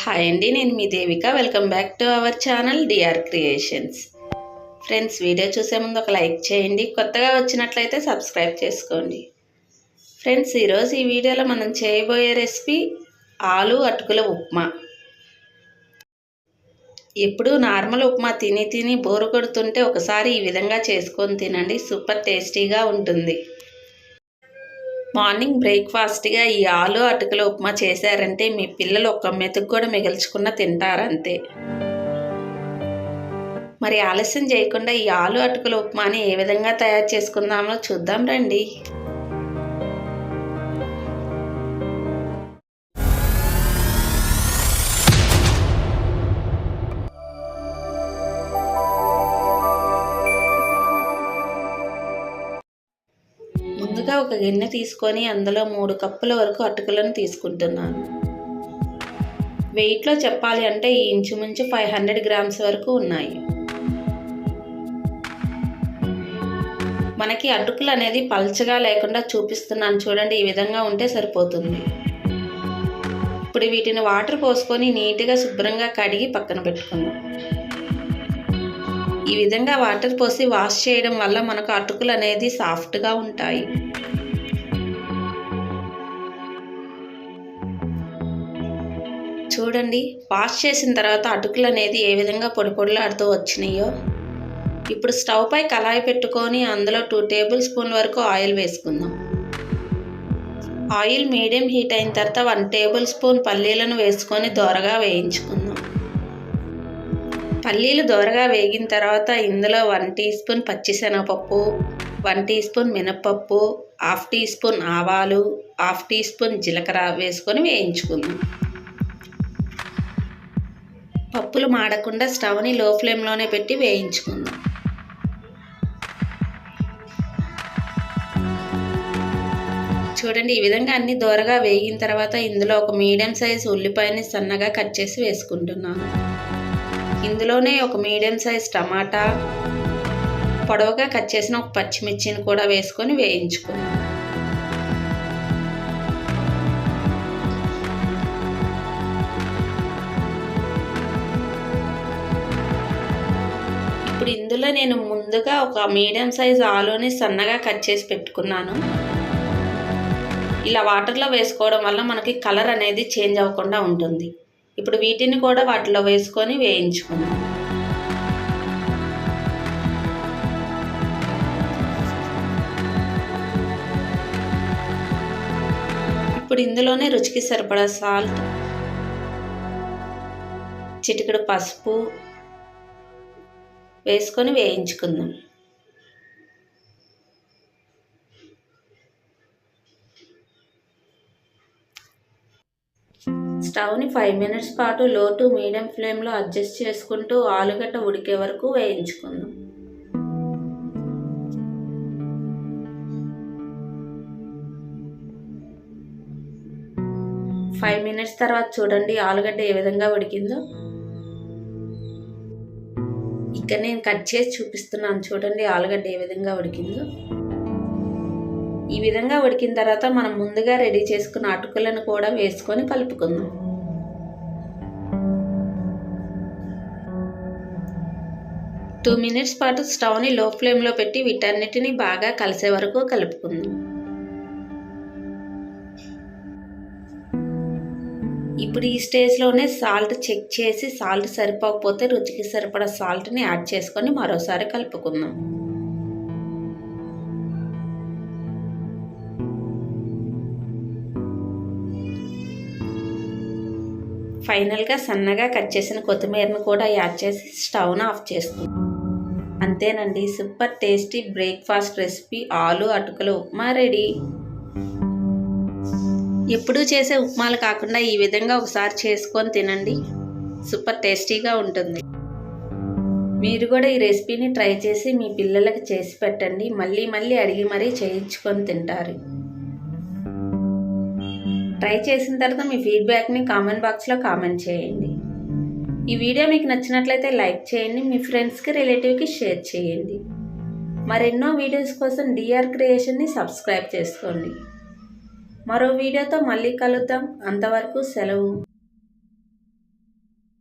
Hi అండి నేను మీ Devika. Welcome back to our channel D R creations friends video చూసే ముందు ఒక లైక్ చేయండి. కొత్తగా వచ్చినట్లయితే సబ్స్క్రైబ్ చేసుకోండి. ఫ్రెండ్స్ ఈరోజు ఈ వీడియోలో మనం చేయబోయే రెసిపీ ఆలు అటుకుల ఉప్మా. ఎప్పుడు నార్మల్ ఉప్మా తిని తిని బోరు కొడుతుంటే ఒకసారి ఈ విధంగా చేసుకొని తినండి. సూపర్ టేస్టీగా ఉంటుంది. మార్నింగ్ బ్రేక్ఫాస్ట్గా ఈ ఆలు అటుకుల ఉప్మా చేశారంటే మీ పిల్లలు ఒక్క మెతుకు కూడా మిగిల్చుకున్న తింటారంతే. మరి ఆలస్యం చేయకుండా ఈ ఆలు అటుకుల ఉప్మాని ఏ విధంగా తయారు చేసుకుందామో చూద్దాం రండి. ఒక గిన్నె తీసుకొని అందులో మూడు కప్పుల వరకు అటుకులను తీసుకుంటున్నాను. వెయిట్లో చెప్పాలి అంటే ఈ ఇంచుమించు ఫైవ్ హండ్రెడ్ గ్రామ్స్ వరకు ఉన్నాయి. మనకి అటుకులు అనేది పల్చగా లేకుండా చూపిస్తున్నాను. చూడండి ఈ విధంగా ఉంటే సరిపోతుంది. ఇప్పుడు వీటిని వాటర్ పోసుకొని నీట్గా శుభ్రంగా కడిగి పక్కన పెట్టుకుందాం. ఈ విధంగా వాటర్ పోసి వాష్ చేయడం వల్ల మనకు అటుకులు అనేది సాఫ్ట్గా ఉంటాయి. చూడండి వాష్ చేసిన తర్వాత అటుకులు అనేది ఏ విధంగా పొడి పొడిలాడుతూ వచ్చినాయో. ఇప్పుడు స్టవ్ పై కళాయి పెట్టుకొని అందులో టూ టేబుల్ స్పూన్ వరకు ఆయిల్ వేసుకుందాం. ఆయిల్ మీడియం హీట్ అయిన తర్వాత వన్ టేబుల్ స్పూన్ పల్లీలను వేసుకొని దోరగా వేయించుకుందాం. పల్లీలు దోరగా వేగిన తర్వాత ఇందులో వన్ టీ స్పూన్ పచ్చిశనగపప్పు వన్ టీ స్పూన్ మినప్పప్పు హాఫ్ టీ స్పూన్ ఆవాలు హాఫ్ టీ స్పూన్ జీలకర్ర వేసుకొని వేయించుకుందాం. పప్పులు మాడకుండా స్టవ్ని లో ఫ్లేమ్లోనే పెట్టి వేయించుకుందాం. చూడండి ఈ విధంగా అన్ని దోరగా వేగిన తర్వాత ఇందులో ఒక మీడియం సైజ్ ఉల్లిపాయని సన్నగా కట్ చేసి వేసుకుంటున్నాను. ఇందులోనే ఒక మీడియం సైజ్ టమాటా పొడవుగా కట్ చేసిన ఒక పచ్చిమిర్చిని కూడా వేసుకొని వేయించుకున్నాను ఇప్పుడు ఇందులో నేను ముందుగా ఒక మీడియం సైజ్ ఆలూని సన్నగా కట్ చేసి పెట్టుకున్నాను. ఇలా వాటర్లో వేసుకోవడం వల్ల మనకి కలర్ అనేది చేంజ్ అవ్వకుండా ఉంటుంది. ఇప్పుడు వీటిని కూడా వాటిలో వేసుకొని వేయించుకుందాం. ఇప్పుడు ఇందులోనే రుచికి సరిపడా సాల్ట్ చిటికెడు పసుపు వేసుకొని వేయించుకుందాం. స్టవ్ని ఫైవ్ మినిట్స్ పాటు లో టు మీడియం ఫ్లేమ్లో అడ్జస్ట్ చేసుకుంటూ ఆలుగడ్డ ఉడికే వరకు వేయించుకుందాం. ఫైవ్ మినిట్స్ తర్వాత చూడండి ఆలుగడ్డ ఏ విధంగా ఉడికిందో. ఇక్కడ నేను కట్ చేసి చూపిస్తున్నాను చూడండి ఆలుగడ్డ ఏ విధంగా ఉడికిందో. ఈ విధంగా ఉడికిన తర్వాత మనం ముందుగా రెడీ చేసుకున్న అటుకులను కూడా వేసుకొని కలుపుకుందాం. టూ మినిట్స్ పాటు స్టవ్ని లో ఫ్లేమ్లో పెట్టి వీటన్నిటిని బాగా కలిసే వరకు కలుపుకుందాం. ఇప్పుడు ఈ స్టేజ్లోనే సాల్ట్ చెక్ చేసి సాల్ట్ సరిపోకపోతే రుచికి సరిపడా సాల్ట్ని యాడ్ చేసుకొని మరోసారి కలుపుకుందాం. ఫైనల్గా సన్నగా కట్ చేసిన కొత్తిమీరను కూడా యాడ్ చేసి స్టవ్ను ఆఫ్ చేస్తుంది. అంతేనండి సూపర్ టేస్టీ బ్రేక్ఫాస్ట్ రెసిపీ. ఆలు అటుకుల ఉప్మా రెడీ. ఎప్పుడూ చేసే ఉప్మాలు కాకుండా ఈ విధంగా ఒకసారి చేసుకొని తినండి. సూపర్ టేస్టీగా ఉంటుంది. మీరు కూడా ఈ రెసిపీని ట్రై చేసి మీ పిల్లలకి చేసి పెట్టండి. మళ్ళీ మళ్ళీ అడిగి మరీ చేయించుకొని తింటారు. ట్రై చేసిన తర్వాత మీ ఫీడ్బ్యాక్ని కామెంట్ బాక్స్లో కామెంట్ చేయండి. ఈ వీడియో మీకు నచ్చినట్లయితే లైక్ చేయండి మీ ఫ్రెండ్స్కి రిలేటివ్కి షేర్ చేయండి. మరెన్నో వీడియోస్ కోసం డిఆర్ క్రియేషన్ని సబ్స్క్రైబ్ చేసుకోండి. మరో వీడియోతో మళ్ళీ కలుద్దాం. అంతవరకు సెలవు.